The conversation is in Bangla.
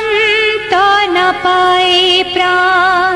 সন্তানা পায় প্রাণ।